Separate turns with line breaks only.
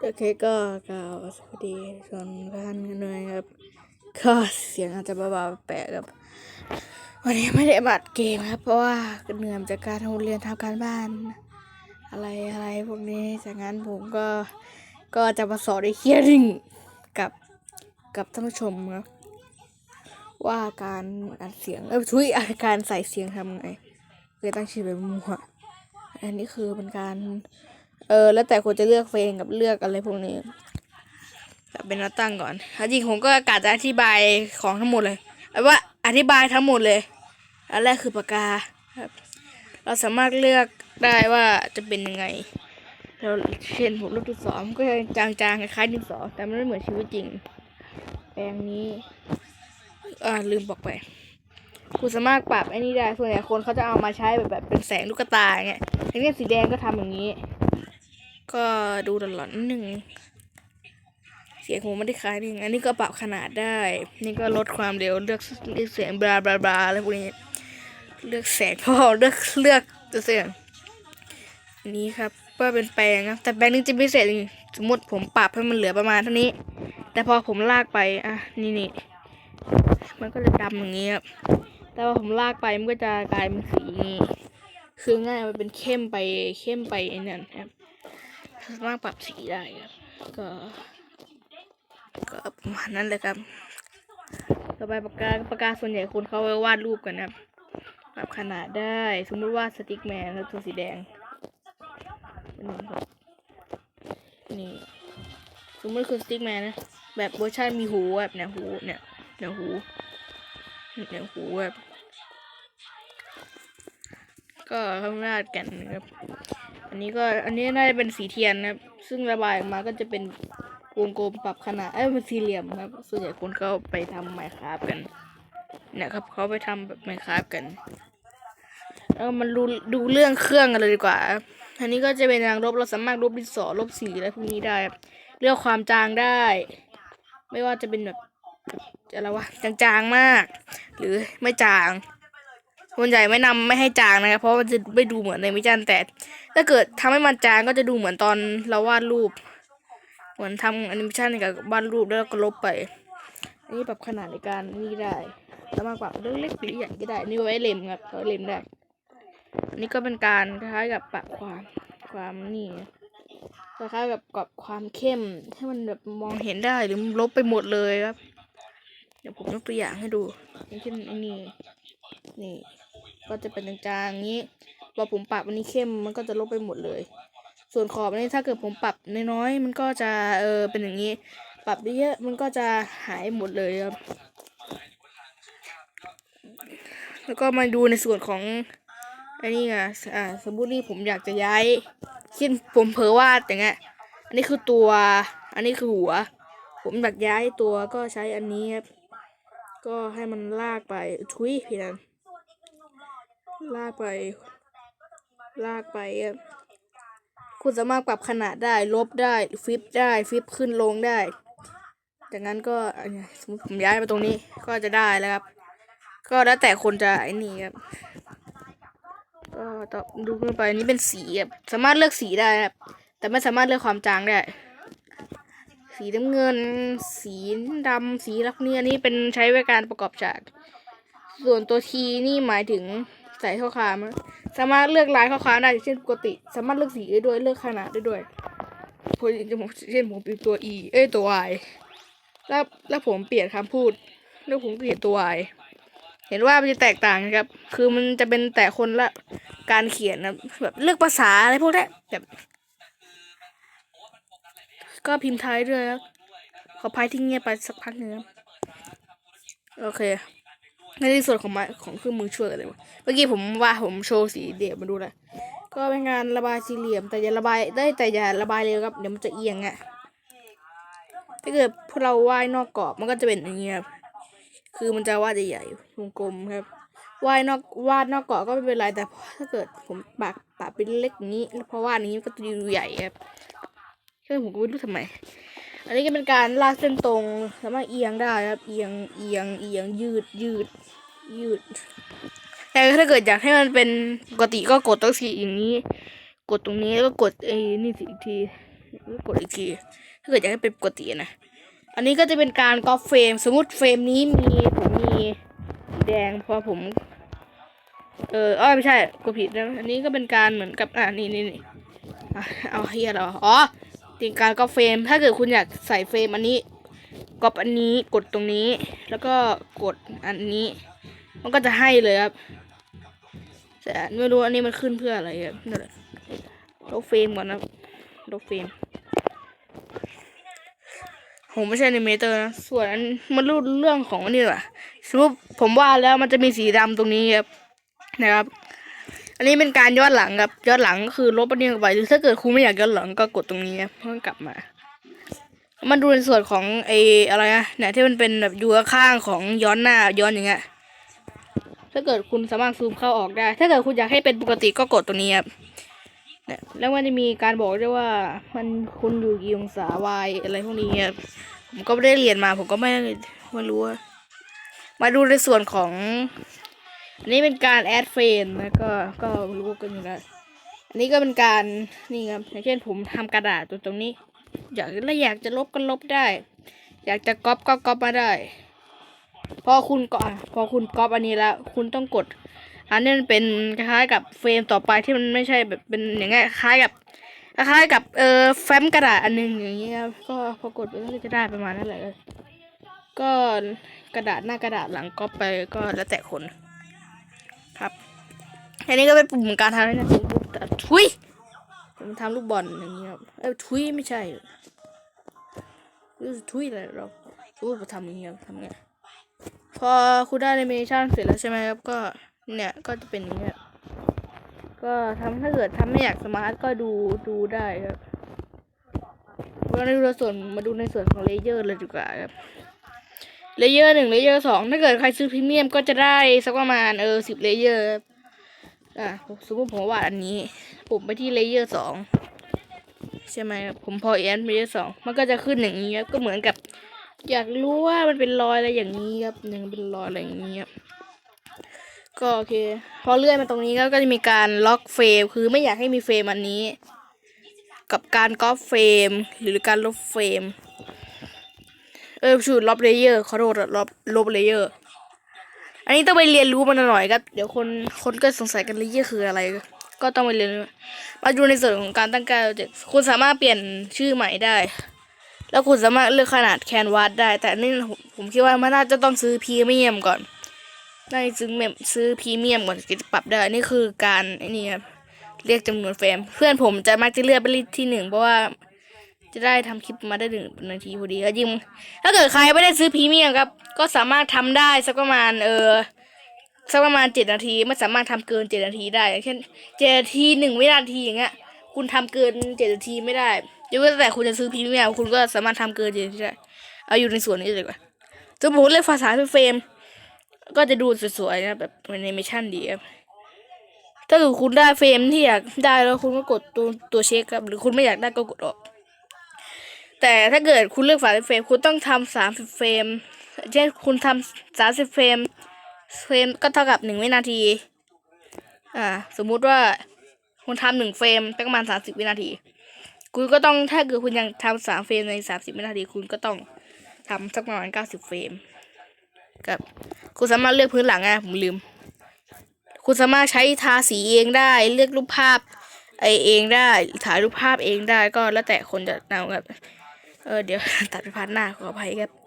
โอเคก็กล่าวสวัสดีชนท่านกันด้วยครับก็เสียงอาจจะเบาๆแปลกครับ วันนี้ไม่ได้บัดเกมครับ เพราะว่าเหนื่อยจากการทำเรียนทำการบ้าน อะไรอะไรพวกนี้จากนั้นผมก็ก็จะมาสอนในเคียริงกับกับท่านผู้ชมครับ ว่าการอัดเสียงเออทุยอะการใส่เสียงทำไงเลยตั้งชื่อเป็นมัวอันนี้คือเป็นการ เออ แล้วแต่คนจะเลือกเพลงกับเลือกอะไรพวกนี้แต่เป็นนัดตั้งก่อนจริงผมก็กะจะอธิบายของทั้งหมดเลยเอาว่าอธิบายทั้งหมดเลย อันแรกคือปากกาครับเราสามารถเลือกได้ว่าจะเป็นยังไงเราเช่นผมรูปที่สองก็จะจางๆคล้ายๆดินสอแต่มันไม่เหมือนชีวิตจริง แปลงนี้อ่าลืมบอกไปคุณสามารถปรับไอ้นี่ได้ส่วนใหญ่คนเขาจะเอามาใช้แบบแบบเป็นแสงลูกตาเงี้ยอย่างเนี้ยสีแดงก็ทำอย่างนี้ ก็ดูหลอนๆนิดนึงเสียงผมไม่ได้คล้ายนึงอันนี้ก็ปรับขนาดได้ นี่ก็ลดความเร็วเลือกเลือกเสียงบลาบลาบลาอะไรพวกนี้ เลือกแสงพอเลือกเลือกตัวเสียงนี้ครับก็เป็นแปลงนะแต่แปลงนึงจะพิเศษจริงสมมติผมปรับให้มันเหลือประมาณเท่านี้ แต่พอผมลากไปอะนี่นี่มันก็จะดำอย่างนี้ครับแต่ว่าผมลากไปมันก็จะกลายเป็นสีงนี้คือง่ายมันเป็นเข้มไปเข้มไปนั่นครับ สามารถปรับสีได้ครับก็ก็ประมาณนั้นเลยครับต่อไปปากกาปากกาส่วนใหญ่คนเขาไว้วาดรูปกันนะครับปรับขนาดได้ สมมติว่าสติ๊กแมนครับตัวสีแดงนี่นสมมติคือสติ๊กแมนนะ แบบเวอร์ชันมีหูแบบเนี่ยหูเนี่ยเนี่ยหูเนี่ยหูแบบก็ข้างหน้ากันนะครับ นนี้ก็อันนี้น่าจะเป็นสีเทียนนะครับซึ่งระบายออกมาก็จะเป็นวงกลมปรับขนาดเอ้ยเป็นสี่เหลี่ยมครับ ส่วนใหญ่คนก็ไปทำไมคราฟกันเนี่ยครับเขาไปทำแบบไมคราฟกันแล้วมันดูดูเรื่องเครื่องกันเลยดีกว่า อันนี้ก็จะเป็นทางลบเราสามารถลบดินสอลบสีอะไรพวกนี้ได้เลือกความจางได้ ไม่ว่าจะเป็นแบบอะไรวะจางๆมาก หรือไม่จาง ส่วนใหญ่ไม่นำไม่ให้จางนะครับเพราะมันจะไม่ดูเหมือนในวิจารณ์แต่ ถ้าเกิดทำให้มันจางก็จะดูเหมือนตอนเราวาดรูป เหมือนทำแอนิเมชันกับวาดรูปแล้วก็ลบไป อันนี้ปรับขนาดในการนี่ได้สามารถปรับเล็กเล็กหรือใหญ่ก็ได้นี่ไว้เล็มครับเอาไว้เล็มได้อันนี้ก็เป็นการคล้ายกับปรับความความนี่คล้ายๆกับกับความเข้มให้มันแบบมองเห็นได้หรือลบไปหมดเลยครับ เดี๋ยวผมยกตัวอย่างให้ดูอย่างเช่นอ้นี่นี่ ก็จะเป็นจางๆอย่างนี้พอผมปรับอันนี้เข้มมันก็จะลบไปหมดเลย ส่วนขอบนี้ถ้าเกิดผมปรับน้อยๆมันก็จะเออเป็นอย่างนี้ ปรับเยอะมันก็จะหายหมดเลยครับ แล้วก็มาดูในส่วนของอันนี้ไงอ่าสมมตินี่ผมอยากจะย้ายเช่นผมเผลอวาดอย่างเงี้ยอันนี้คือตัว อันนี้คือหัว ผมอยากย้ายตัวก็ใช้อันนี้ครับ ก็ให้มันลากไปทุยพี่นัน ลากไป ลากไป คุณสามารถปรับขนาดได้ ลบได้ ฟิปได้ ฟิปขึ้นลงได้ จากนั้นก็สมมติผมย้ายมาตรงนี้ ก็จะได้แล้วครับ ก็แล้วแต่คนจะไอ้นี่ครับ ก็ต่อดูขึ้นไปนี้เป็นสีครับ สามารถเลือกสีได้ครับ แต่ไม่สามารถเลือกความจางได้ สีน้ำเงิน สีดำ สีลักเนี่ยนนี้เป็นใช้ไว้การประกอบฉากส่วนตัวทีนี่หมายถึง ใส่ข้อความนะสามารถเลือกลายข้อความได้เช่นปกติ สามารถเลือกสีได้ด้วยเลือกขนาดได้ด้วยพอผมเช่นผมเป็นตัว e เอ้ยตัว i แล้วแล้วผมเปลี่ยนคำพูด แล้วผมเปลี่ยนตัว i เห็นว่ามันจะแตกต่างนะครับ คือมันจะเป็นแต่คนละการเขียนนะแบบเลือกภาษาอะไรพวกนี้แบบ ก็พิมพ์ไทยด้วยครับขอพายที่เงียบไปสักพักหนึ่งโอเค ในที่ส่วนของม้ของเครื่องมือช่วยกันเลยวะเมื่อกี้ผมว่าผมโชว์สีเดียวมาดูเลยก็เป็นงานระบายสี่เหลี่ยม แต่อย่าระบายได้แต่อย่าระบายเร็วครับเดี๋ยวมันจะเอียงอะถ้าเกิดพวกเราวาดนอกกรอบมันก็จะเป็นอย่างเงี้ยครับคือมันจะวาดใหญ่ๆวงกลมครับวาดนอกวาดนอกกรอบก็ไม่เป็นไรแต่ถ้าเกิดผมปากปากเป็นเล็กนี้เพราะวาดอย่างนี้ก็จะดูใหญ่ครับซึ่งผมก็ไม่รู้ทำไม อันนี้ก็เป็นการลากเส้นตรงสามารถเอียงได้ครับ เอียงเอียงเอียงยืดยืดยืด แต่ถ้าเกิดอยากให้มันเป็นปกติก็กดตัวสีอย่างนี้ กดตรงนี้แล้วก็กดไอ้นี่สิอีกทีแล้วก็กดอีกที ถ้าเกิดอยากให้เป็นปกตินะ อันนี้ก็จะเป็นการก๊อปเฟรม สมมติเฟรมนี้มีผมมีสีแดงพอผม เอออ้อไม่ใช่กดผิดนะ อันนี้ก็เป็นการเหมือนกับอ่านี่นี่นี่เอาเฮียเหรออ๋อ เป็นการก๊อเฟรม ถ้าเกิดคุณอยากใส่เฟรมอันนี้ก๊อปอันนี้กดตรงนี้ แล้วก็กดอันนี้ มันก็จะให้เลยครับแต่ไม่รู้อันนี้มันขึ้นเพื่ออะไรครับนั่นแหละลบเฟรมก่อนนะลบเฟรมผมไม่ใช่อนิเมเตอร์นะส่วนอันมันรู้เรื่องของอันนี่แหละสมมติผมว่าแล้วมันจะมีสีดำตรงนี้ครับนะครับ อันนี้เป็นการย้อนหลังครับย้อนหลังก็คือลบอันนี้ออกไปหรือถ้าเกิดคุณไม่อยากย้อนหลังก็กดตรงนี้เพื่อกลับมา มันดูในส่วนของไออะไรนะเนี่ยที่มันเป็นแบบอยู่ข้างของย้อนหน้าย้อนอย่างเงี้ยถ้าเกิดคุณสามารถซูมเข้าออกได้ ถ้าเกิดคุณอยากให้เป็นปกติก็กดตรงนี้ครับเนี่ยแล้วมันจะมีการบอกด้วยว่ามันคุณอยู่กี่องศาวายอะไรพวกนี้ครับผมก็ไม่ได้เรียนมา ผมก็ไม่ไม่รู้ มาดูในส่วนของ นนี้เป็นการแอดเฟรนนะก็ก็รู้กันอยู่แล้วอันนี้ก็เป็นการนี่ครับอย่างเช่นผมทำกระดาษตัวตรงนี้ อยากแล้วอยากจะลบก็ลบได้ อยากจะก๊อปก็ก๊อปมาได้ พอคุณก็พอคุณก๊อปอันนี้แล้ว คุณต้องกด อันนี้มันเป็นคล้ายกับเฟรมต่อไปที่มันไม่ใช่แบบเป็นอย่างเงี้ยคล้ายกับคล้ายกับเอ่อแฟ้มกระดาษอันหนึงอย่างเงี้ยครับก็พอกดไปก็จะได้ประมาณนั้นแหละก็กระดาษหน้ากระดาษหลังก๊อปไปก็แล้วแต่คน ครับ อันนี้ก็เป็นปุ่มการทำให้นะผมแต่ทุยผมทำลูกบอลอย่างเงี้ยครับเอ้ยทุยไม่ใช่รู้สึกทุยอะไรเรารู้ว่าทำอย่างเงี้ยครับทำไงพอคุณได้แอนิเมชันเสร็จแล้วใช่ไหมครับก็เนี่ยก็จะเป็นอย่างเงี้ยก็ทำถ้าเกิดทำไม่อยากสมาร์ทก็ดูดูได้ครับมาดูในส่วนมาดูในส่วนของเลเยอร์เลยดีกว่าครับ เลเยอร์หนึ่งเลเยอร์สองถ้าเกิดใครซื้อพรีเมียมก็จะได้สักประมาณเออสิบเลเยอร์อะสมมติผมวาดอันนี้ ผมไปที่เลเยอร์สองใช่ไหมครับผมพอเอ็นเลเยอร์สองมันก็จะขึ้นอย่างนี้ครับก็เหมือนกับ อยากรู้ว่ามันเป็นรอยอะไรอย่างนี้ครับยังเป็นรอยอะไรอย่างนี้ครับก็โอเค พอเลื่อนมาตรงนี้ก็ก็จะมีการล็อกเฟรมคือไม่อยากให้มีเฟรมอันนี้ กับการก๊อปเฟรมหรือการลบเฟรม เออชูดลบเลเยอร์ขอโทษอะลบลบเลเยอร์ อันนี้ต้องไปเรียนรู้มันหน่อยครับ เดี๋ยวคนคนก็สงสัยกันเลเยอร์คืออะไร ก็ต้องไปเรียนรู้มาดูในส่วนของการตั้งการคุณสามารถเปลี่ยนชื่อใหม่ได้ แล้วคุณสามารถเลือกขนาดแคนวาสได้ แต่นี่ผมคิดว่ามันน่าจะต้องซื้อพรีเมียมก่อนน่าจะซื้อเมมซื้อพรีเมียมก่อนจะปรับได้ นี่คือการนี่ครับเรียกจำนวนเฟรม เพื่อนผมจะมักจะเลือกไปที่หนึ่งเพราะว่า จะได้ทำคลิปมาได้หนึ่งนาทีพอดีก็ยิ่งถ้าเกิดใครไม่ได้ซื้อพรีเมียมครับ ก็สามารถทำได้สักประมาณเออสักประมาณเจ็ดนาทีไม่สามารถทำเกินเจ็ดนาทีได้เช่นเจ็ดนาทีหนึ่งวินาทีอย่างเงี้ยคุณทำเกินเจ็ดนาทีไม่ได้ยกเว้นแต่คุณจะซื้อพรีเมียมคุณก็สามารถทำเกินเจ็ดนาทีได้เอาอยู่ในส่วนนี้เลยดีกว่าสมมติเลือกภาษาเป็นเฟรม ก็จะดูสวยๆนะแบบแอนิเมชันดีครับถ้าเกิดคุณได้เฟรมที่อยากได้แล้วคุณก็กดตัวตัวเช็คครับ หรือคุณไม่อยากได้ก็กดออก แต่ถ้าเกิดคุณเลือกฝาเป็นเฟรมคุณต้องทำสามสิบเฟรมเช่นคุณทำสามสิบเฟรมเฟรมก็เท่ากับหนึ่งวินาที อ่า สมมุติว่าคุณทำหนึ่งเฟรมเป็นประมาณสามสิบวินาที คุณก็ต้องถ้าเกิดคุณยังทำสามเฟรมในสามสิบวินาที คุณก็ต้องทำสักประมาณเก้าสิบเฟรมกับคุณสามารถเลือกพื้นหลังไงผมลืม คุณสามารถใช้ทาสีเองได้เลือกรูปภาพไอเองได้ถ่ายรูปภาพเองได้ก็แล้วแต่คนจะเอาครับ เออเดี๋ยวตัดไปพันหน้าขออภัยครับ